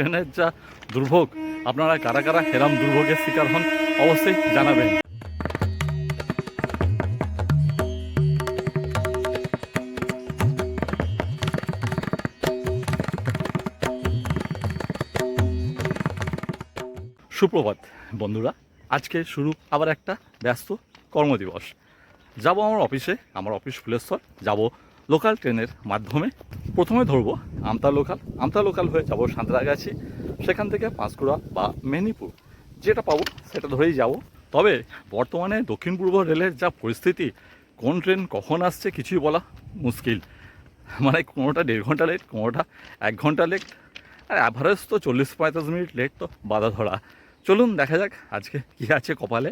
ট্রেনের যা দুর্ভোগ, আপনারা কারা কারা হেরাম দুর্ভোগের শিকার হন, অবশ্যই জানাবেন। সুপ্রভাত, বন্ধুরা। আজকে শুরু আবার একটা ব্যস্ত কর্মদিবস। যাব আমার অফিসে, আমার অফিস ফুলেশ্বর, যাব লোকাল ট্রেনের মাধ্যমে প্রথমে ধরবো আমতা লোকাল। আমতা লোকাল হয়ে যাব সাঁতরাগাছি, সেখান থেকে পাঁশকুড়া বা মেদিনীপুর। যেটা পাবো, সেটা ধরেই যাব। তবে বর্তমানে দক্ষিণ পূর্ব রেলের যা পরিস্থিতি, কোন ট্রেন কখন আসছে কিছুই বলা মুশকিল। মানে কোনোটা দেড় ঘণ্টা লেট কোনোটা এক ঘণ্টা লেট আর অ্যাভারেজ তো চল্লিশ পঁয়তাল্লিশ মিনিট লেট তো বাধা ধরা। চলুন দেখা যাক আজকে কী আছে কপালে।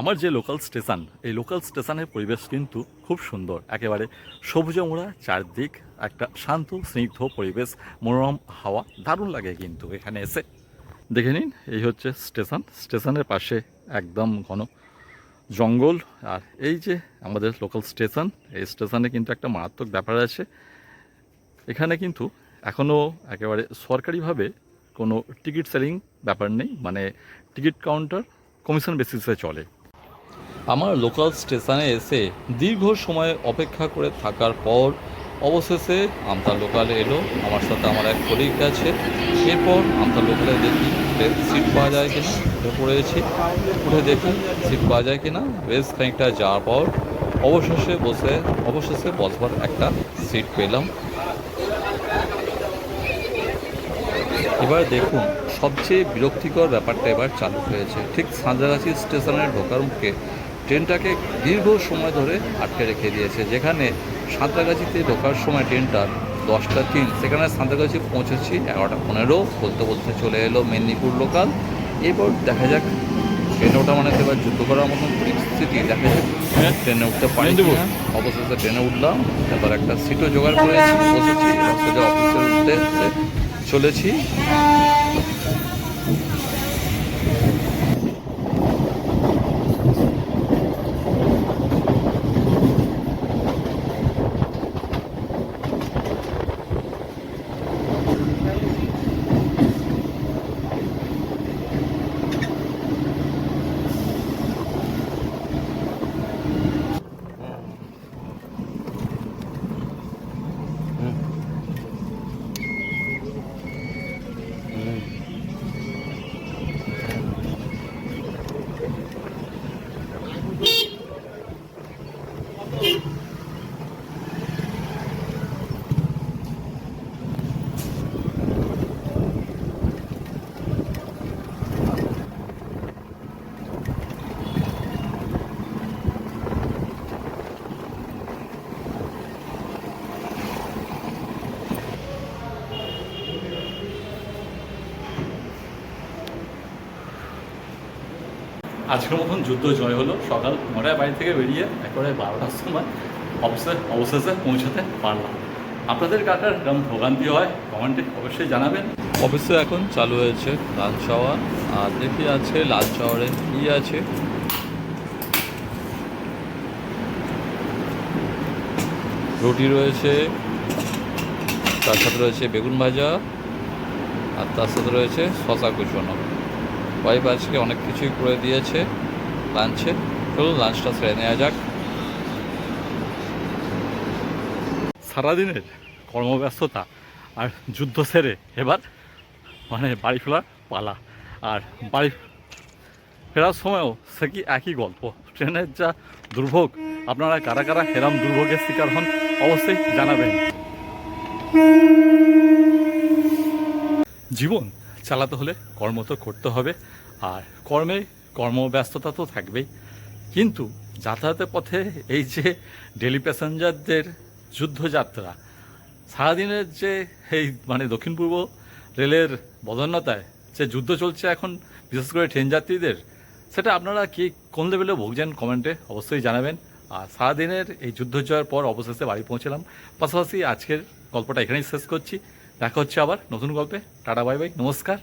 আমার যে লোকাল স্টেশন এই লোকাল স্টেশনের পরিবেশ কিন্তু খুব সুন্দর। একেবারে সবুজে মোড়া, চারদিক একটা শান্ত, স্নিগ্ধ পরিবেশ, মনোরম হাওয়া, দারুণ লাগে কিন্তু এখানে এসে। দেখে নিন, এই হচ্ছে স্টেশন স্টেশনের পাশে একদম ঘন জঙ্গল। আর এই যে আমাদের লোকাল স্টেশন এই স্টেশনে কিন্তু একটা মারাত্মক ব্যাপার আছে। এখানে কিন্তু এখনও একেবারে সরকারিভাবে কোনো টিকিট সেলিং ব্যাপার নেই। মানে টিকিট কাউন্টার কমিশন বেসিসে চলে। আমার লোকাল স্টেশনে এসে দীর্ঘ সময় অপেক্ষা করে থাকার পর অবশেষে আমতা লোকালে এলো। আমার সাথে আমার এক কলিগ আছে। এরপর আমতা লোকালে দেখি সিট পাওয়া যায় কিনা, উঠে পড়েছি। উঠে দেখি সিট পাওয়া যায় কিনা। বেশ খানিকটা যাওয়ার পর অবশেষে বসে, অবশেষে বসবার একটা সিট পেলাম। এবার দেখুন, সবচেয়ে বিরক্তিকর ব্যাপারটা এবার চালু হয়েছে। ঠিক সাঁতরাগাছি স্টেশনের ঢোকার মুখে ট্রেনটাকে দীর্ঘ সময় ধরে আটকে রেখে দিয়েছে। যেখানে সাঁতরাগাছিতে ঢোকার সময় ট্রেনটা দশটা তিন সেখানে সাঁতরাগাছি পৌঁছেছি এগারোটা পনেরো বলতে বলতে চলে এলো মেদিনীপুর লোকাল এরপর দেখা যাক ট্রেনে ওঠা মানে এবার যুদ্ধ করার মতন পরিস্থিতি। দেখা যাক হ্যাঁ। ট্রেনে উঠতে পারি। অবশেষে ট্রেনে উঠলাম এবার একটা সিটও জোগাড় করেছি বসেছি সোজা অফিসে উঠতে চলেছি। আজকের মতন যুদ্ধ জয় হলো। সকাল নটায় বাড়ি থেকে বেরিয়ে একেবারে বারোটার সময় অফিসে অবশেষে পৌঁছাতে পারলাম। আপনাদের কাটার এরকম ভোগান্তি হয় কমেন্টে অবশ্যই জানাবেন। অফিসে এখন চালু হয়েছে লাল আওয়ার আর দেখি আছে লাল আওয়ারে কী আছে। রুটি রয়েছে, তার সাথে রয়েছে বেগুন ভাজা, আর তার সাথে রয়েছে শশা কুচনো। ওয়াইফ আজকে অনেক কিছুই করে দিয়েছে লাঞ্চে চলুন লাঞ্চটা সেরে নেওয়া যাক। সারাদিনের কর্মব্যস্ততা আর যুদ্ধ সেরে এবার মানে বাড়ি ফেরার পালা। আর বাড়ি ফেরার সময়ও সে কি একই গল্প। ট্রেনের যা দুর্ভোগ, আপনারা কারা কারা হেরাম দুর্ভোগের শিকার হন, অবশ্যই জানাবেন। জীবন চালাতে হলে কর্ম তো করতে হবে, আর কর্মে কর্মব্যস্ততা তো থাকবেই। কিন্তু যাতায়াতের পথে এই যে ডেলি প্যাসেঞ্জারদের যুদ্ধযাত্রা, সারাদিনের যে এই মানে দক্ষিণ পূর্ব রেলের বদন্যতায় যে যুদ্ধ চলছে এখন, বিশেষ করে ট্রেন যাত্রীদের, সেটা আপনারা কি কোন লেভেলে ভুগছেন কমেন্টে অবশ্যই জানাবেন। আর সারাদিনের এই যুদ্ধ জয়ের পর অবশেষে বাড়ি পৌঁছলাম। পাশাপাশি আজকের গল্পটা এখানেই শেষ করছি। দেখা হচ্ছে আবার নতুন গল্পে। টাটা বাই বাই নমস্কার।